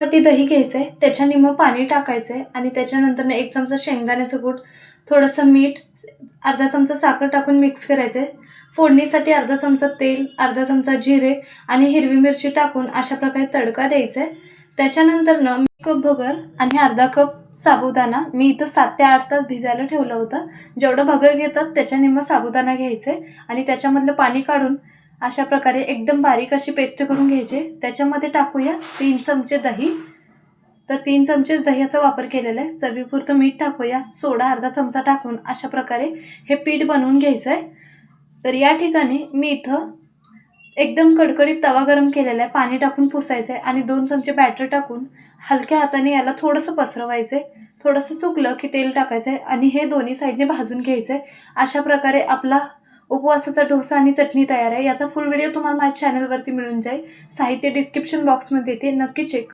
वाटी दही घ्यायचं आहे त्याच्याने मग पाणी टाकायचं आहे आणि त्याच्यानंतर एक चमचा शेंगदाण्याचं कूट थोडंसं मीठ अर्धा चमचा साखर टाकून मिक्स करायचं आहे फोडणीसाठी अर्धा चमचा तेल अर्धा चमचा जिरे आणि हिरवी मिरची टाकून अशा प्रकारे तडका द्यायचा आहे त्याच्यानंतर ना मी कप भगर आणि अर्धा कप साबुदाणा मी इथं सात ते आठ तास भिजायला ठेवलं होतं. जेवढं भगर घेतात त्याच्या निम्म साबुदाणा घ्यायचे आणि त्याच्यामधलं पाणी काढून अशा प्रकारे एकदम बारीक अशी पेस्ट करून घ्यायची. त्याच्यामध्ये टाकूया तीन चमचे दही. तर तीन चमचे दह्याचा वापर केलेला आहे. चवीपुरतं मीठ टाकूया. सोडा अर्धा चमचा टाकून अशा प्रकारे हे पीठ बनवून घ्यायचं आहे तर या ठिकाणी मी इथं एकदम कडकडीत तवा गरम केलेला आहे. पाणी टाकून पुसायचं आहे आणि दोन चमचे बॅटर टाकून हलक्या हाताने याला थोडंसं पसरवायचं आहे थोडंसं सुकलं की तेल टाकायचं आहे आणि हे दोन्ही साईडने भाजून घ्यायचं आहे अशा प्रकारे आपला उपवासाचा डोसा आणि चटणी तयार आहे. याचा फुल व्हिडिओ तुम्हाला माझ्या चॅनलवरती मिळून जाईल. साहित्य डिस्क्रिप्शन बॉक्समध्ये येते. नक्की चेक